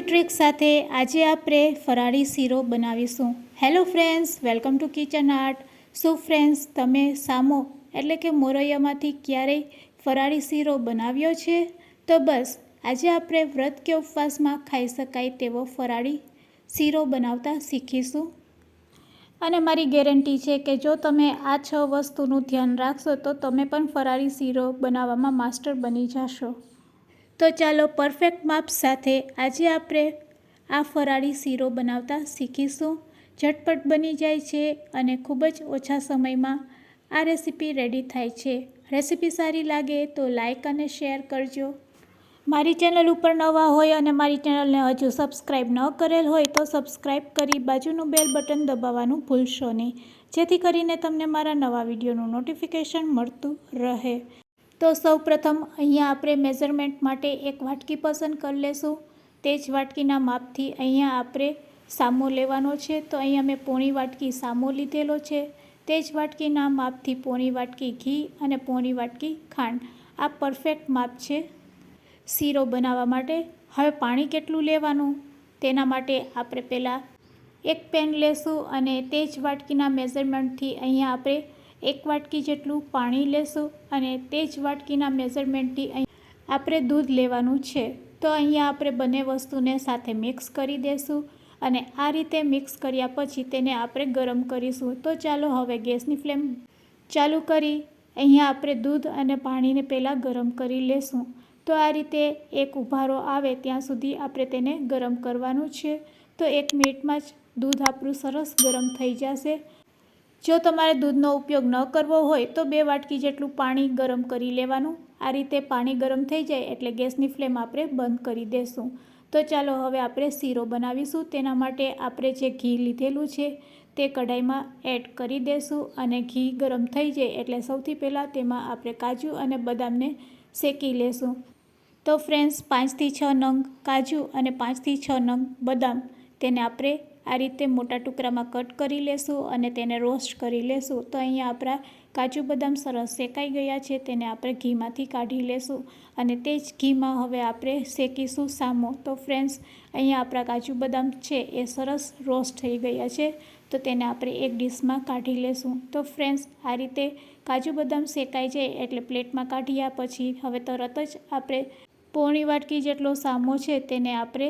Trick સાથે આજે આપણે ફરાળી શીરો બનાવીશું. Hello friends welcome to kitchen art શું ફ્રેન્ડ્સ તમે સામો એટલે કે મોરૈયામાંથી ક્યારેય ફરાળી શીરો બનાવ્યો છે? તો બસ, આજે આપણે વ્રત કે ઉપવાસમાં ખાઈ શકાય તેવો ફરાળી શીરો બનાવતા શીખીશું. અને મારી ગેરંટી છે કે જો તમે આ છ વસ્તુનું ધ્યાન રાખશો તો તમે પણ ફરાળી શીરો બનાવવામાં માસ્ટર બની જશો. તો ચાલો પરફેક્ટ માપ સાથે આજે આપણે આ ફરાળી શીરો બનાવતા શીખીશું. ઝટપટ બની જાય છે અને ખૂબ જ ઓછા સમયમાં આ રેસીપી રેડી થાય છે. રેસીપી સારી લાગે તો લાઇક અને શેર કરજો. મારી ચેનલ ઉપર નવા હોય અને મારી ચેનલને હજુ સબસ્ક્રાઈબ ન કરેલ હોય તો સબસ્ક્રાઈબ કરી બાજુનું બેલ બટન દબાવવાનું ભૂલશો નહીં. જેથી કરીને તમને મારા નવા વિડીયોનું નોટિફિકેશન મળતું રહે. તો સૌ પ્રથમ અહીંયા આપણે મેઝરમેન્ટ માટે એક વાટકી પસંદ કરી લેશું. તે જ વાટકીના માપથી અહીંયા આપણે સામો લેવાનો છે. તો અહીંયા મેં પોણી વાટકી સામો લીધેલો છે. તે જ વાટકીના માપથી પોણી વાટકી ઘી અને પોણી વાટકી ખાંડ. આ પરફેક્ટ માપ છે. શીરો બનાવવા માટે હવે પાણી કેટલું લેવાનું? તેના માટે આપણે પહેલાં એક પેન લેશું અને તે જ વાટકીના મેઝરમેન્ટથી અહીંયા આપણે એક વાટકી જેટલું પાણી લેશું અને તે જ વાટકીના મેઝરમેન્ટથી અહીં આપણે દૂધ લેવાનું છે. તો અહીંયા આપણે બંને વસ્તુને સાથે મિક્સ કરી દઈશું અને આ રીતે મિક્સ કર્યા પછી તેને આપણે ગરમ કરીશું. તો ચાલો હવે ગેસની ફ્લેમ ચાલુ કરી અહીંયા આપણે દૂધ અને પાણીને પહેલાં ગરમ કરી લેશું. તો આ રીતે એક ઉભારો આવે ત્યાં સુધી આપણે તેને ગરમ કરવાનું છે. તો એક મિનિટમાં જ દૂધ આપણું સરસ ગરમ થઈ જશે. જો તમારે દૂધનો ઉપયોગ ન કરવો હોય તો બે વાટકી જેટલું પાણી ગરમ કરી લેવાનું. આ રીતે પાણી ગરમ થઈ જાય એટલે ગેસની ફ્લેમ આપણે બંધ કરી દેશું. તો ચાલો હવે આપણે શીરો બનાવીશું. તેના માટે આપણે જે ઘી લીધેલું છે તે કઢાઈમાં એડ કરી દેશું અને ઘી ગરમ થઈ જાય એટલે સૌથી પહેલાં તેમાં આપણે કાજુ અને બદામને શેકી લેશું. તો ફ્રેન્ડ્સ, પાંચથી છ નંગ કાજુ અને પાંચથી છ નંગ બદામ તેને આપણે આ રીતે મોટા ટુકડામાં કટ કરી લેશું અને તેને રોસ્ટ કરી લેશું. તો અહીંયા આપણા કાજુ બદામ સરસ શેકાઈ ગયા છે, તેને આપણે ઘીમાંથી કાઢી લેશું અને તે જ ઘીમાં હવે આપણે શેકીશું સામો. તો ફ્રેન્ડ્સ, અહીંયા આપણા કાજુ બદામ છે એ સરસ રોસ્ટ થઈ ગયા છે, તો તેને આપણે એક ડીશમાં કાઢી લેશું. તો ફ્રેન્ડ્સ, આ રીતે કાજુ બદામ શેકાઈ જાય એટલે પ્લેટમાં કાઢ્યા પછી હવે તરત જ આપણે પોણી વાટકી જેટલો સામો છે તેને આપણે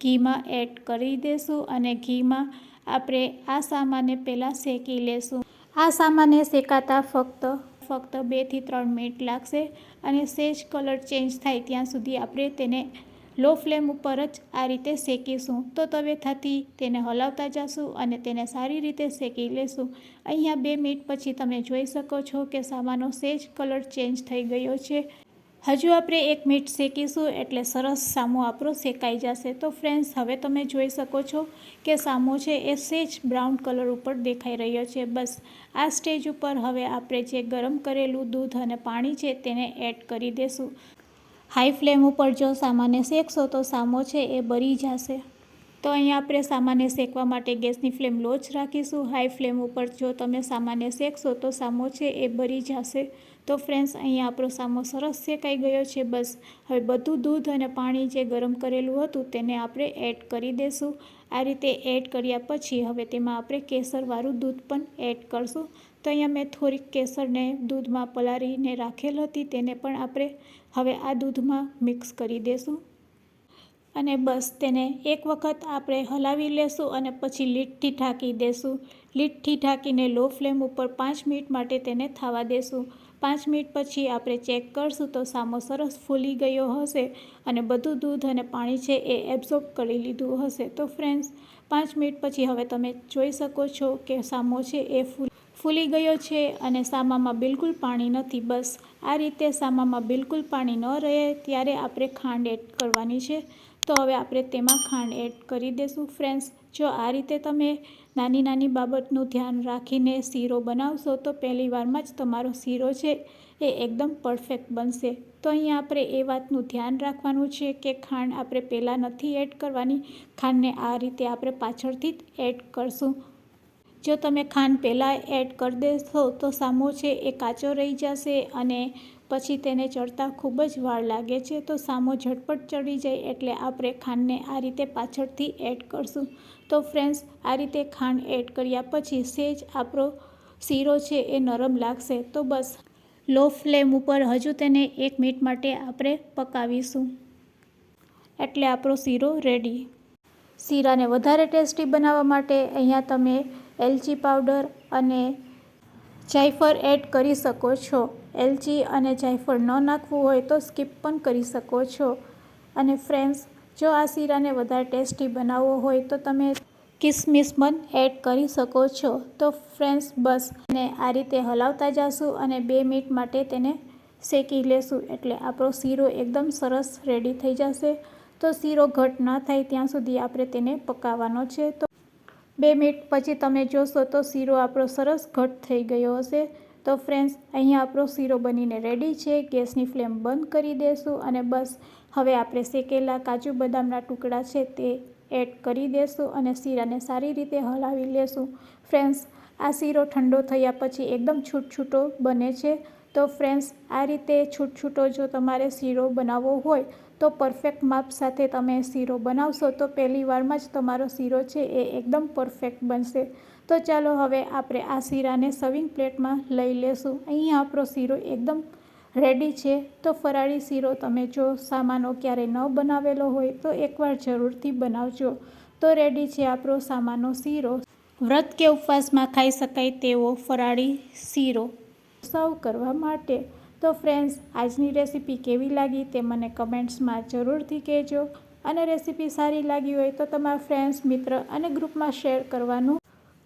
ઘીમાં એડ કરી દઈશું અને ઘીમાં આપણે આ સામાને પહેલાં શેકી લેશું. આ સામાને શેકાતા ફક્ત ફક્ત બેથી ત્રણ મિનિટ લાગશે અને સેજ કલર ચેન્જ થાય ત્યાં સુધી આપણે તેને લો ફ્લેમ ઉપર જ આ રીતે શેકીશું. તો તવેથાથી તેને હલાવતા જશું અને તેને સારી રીતે શેકી લેશું. અહીંયા બે મિનિટ પછી તમે જોઈ શકો છો કે સામાનો સેજ કલર ચેન્જ થઈ ગયો છે. હજુ આપણે એક મિનિટ શેકીશું એટલે સરસ સામો આપણો શેકાઈ જશે. તો ફ્રેન્ડ્સ હવે તમે જોઈ શકો છો કે સામો છે એ સેજ બ્રાઉન કલર ઉપર દેખાઈ રહ્યો છે. બસ, આ સ્ટેજ ઉપર હવે આપણે જે ગરમ કરેલું દૂધ અને પાણી છે તેને એડ કરી દેશું. હાઈ ફ્લેમ ઉપર જો સામાને શેકશો તો સામો છે એ બરી જશે. તો અહીંયા આપણે સામાને શેકવા માટે ગેસની ફ્લેમ લો જ રાખીશું. હાઈ ફ્લેમ ઉપર જો તમે સામાને શેકશો તો સામો છે એ બરી જશે. તો ફ્રેન્ડ્સ અહીંયા આપણો સામો સરસ શેકાઈ ગયો છે. બસ, હવે બધું દૂધ અને પાણી જે ગરમ કરેલું હતું તેને આપણે એડ કરી દઈશું આ રીતે એડ કર્યા પછી હવે તેમાં આપણે કેસરવાળું દૂધ પણ એડ કરશું. તો અહીંયા મેં થોડીક કેસરને દૂધમાં પલાળીને રાખેલ હતી, તેને પણ આપણે હવે આ દૂધમાં મિક્સ કરી દઈશું અને બસ, તેને એક વખત આપણે હલાવી લેશું અને પછી લીટથી ઢાંકી દેશું. લીટથી ઢાંકીને લો ફ્લેમ ઉપર પાંચ મિનિટ માટે તેને થવા દેશું. પાંચ મિનિટ પછી આપણે ચેક કરશું તો સામો સરસ ફૂલી ગયો હશે અને બધું દૂધ અને પાણી છે એ એબ્ઝોર્બ કરી લીધું હશે. તો ફ્રેન્ડ્સ પાંચ મિનિટ પછી હવે તમે જોઈ શકો છો કે સામો છે એ ફૂલ, ફૂલી ગયો છે અને સામામાં બિલકુલ પાણી નથી. બસ આ રીતે સામામાં બિલકુલ પાણી ન રહે ત્યારે આપણે ખાંડ એડ કરવાની છે. તો હવે આપણે તેમાં ખાંડ એડ કરી દઈશું ફ્રેન્ડ્સ જો આ રીતે તમે નાની નાની બાબતનું ધ્યાન રાખીને શીરો બનાવશો તો પહેલી વારમાં જ તમારો શીરો છે એ એકદમ પરફેક્ટ બનશે. તો અહીંયા આપણે એ વાતનું ધ્યાન રાખવાનું છે કે ખાંડ આપણે પહેલાં નથી એડ કરવાની, ખાંડને આ રીતે આપણે પાછળથી જ એડ કરશું. જો તમે ખાંડ પહેલાં એડ કરી દેશો તો સામો છે એ કાચો રહી જશે અને પછી તેને ચડતા ખૂબ જ વાર લાગે છે તો સામો ઝટપટ ચડી જાય એટલે આપણે ખાંડને આ રીતે પાછળથી એડ કરશું. તો ફ્રેન્ડ્સ, આ રીતે ખાંડ એડ કર્યા પછી સેજ આપણો શીરો છે એ નરમ લાગશે. તો બસ, લો ફ્લેમ ઉપર હજુ તેને એક મિનિટ માટે આપણે પકાવીશું. એટલે આપણો શીરો રેડી. શીરાને વધારે ટેસ્ટી બનાવવા માટે અહીંયા તમે એલચી પાવડર અને જાયફળ એડ કરી શકો છો. એલચી અને જાયફળ ન નાખવું હોય તો સ્કીપ પણ કરી શકો છો. અને ફ્રેન્ડ્સ જો આ શીરાને વધારે ટેસ્ટી બનાવવો હોય તો તમે કિસમિસ પણ એડ કરી શકો છો. તો ફ્રેન્ડ્સ, બસ. અને આ રીતે હલાવતા જશું અને બે મિનિટ માટે તેને શેકી લેશું. એટલે આપણો શીરો એકદમ સરસ રેડી થઈ જશે. તો શીરો ઘટ ન થાય ત્યાં સુધી આપણે તેને પકાવવાનો છે. તો બે મિનિટ પછી તમે જોશો તો શીરો આપણો સરસ ઘટ થઈ ગયો હશે. તો ફ્રેન્ડ્સ, અહીંયા આપણો શીરો બનીને રેડી છે. ગેસની ફ્લેમ બંધ કરી દેશું અને બસ હવે આપણે શેકેલા કાજુ બદામના ટુકડા છે તે એડ કરી દેશું અને શીરાને સારી રીતે હલાવી લેશું. ફ્રેન્ડ્સ, આ શીરો ઠંડો થયા પછી એકદમ છૂટછૂટો બને છે. તો ફ્રેન્ડ્સ, આ રીતે છૂટછૂટો જો તમારે શીરો બનાવવો હોય, તો પરફેક્ટ માપ સાથે તમે શીરો બનાવશો તો પહેલી વારમાં જ તમારો શીરો છે એ એકદમ પરફેક્ટ બનશે. તો ચાલો હવે આપણે આ શીરાને સર્વિંગ પ્લેટમાં લઈ લેશું. અહીંયા આપણો શીરો એકદમ રેડી છે, તો ફરાળી શીરો તમે જો સામાનો ક્યારે ન બનાવેલો હોય તો એકવાર જરૂરથી બનાવજો. તો રેડી છે આપણો સામાનો શીરો. વ્રત કે ઉપવાસમાં ખાઈ શકાય તેવો ફરાળી શીરો સર્વ કરવા માટે. તો ફ્રેન્ડ્સ, આજની રેસીપી કેવી લાગી તે મને કમેન્ટ્સમાં જરૂરથી કહેજો. અને રેસીપી સારી લાગી હોય તો તમારા ફ્રેન્ડ્સ, મિત્ર અને ગ્રુપમાં શેર કરવાનું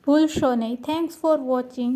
ભૂલશો નહીં. Thanks for watching.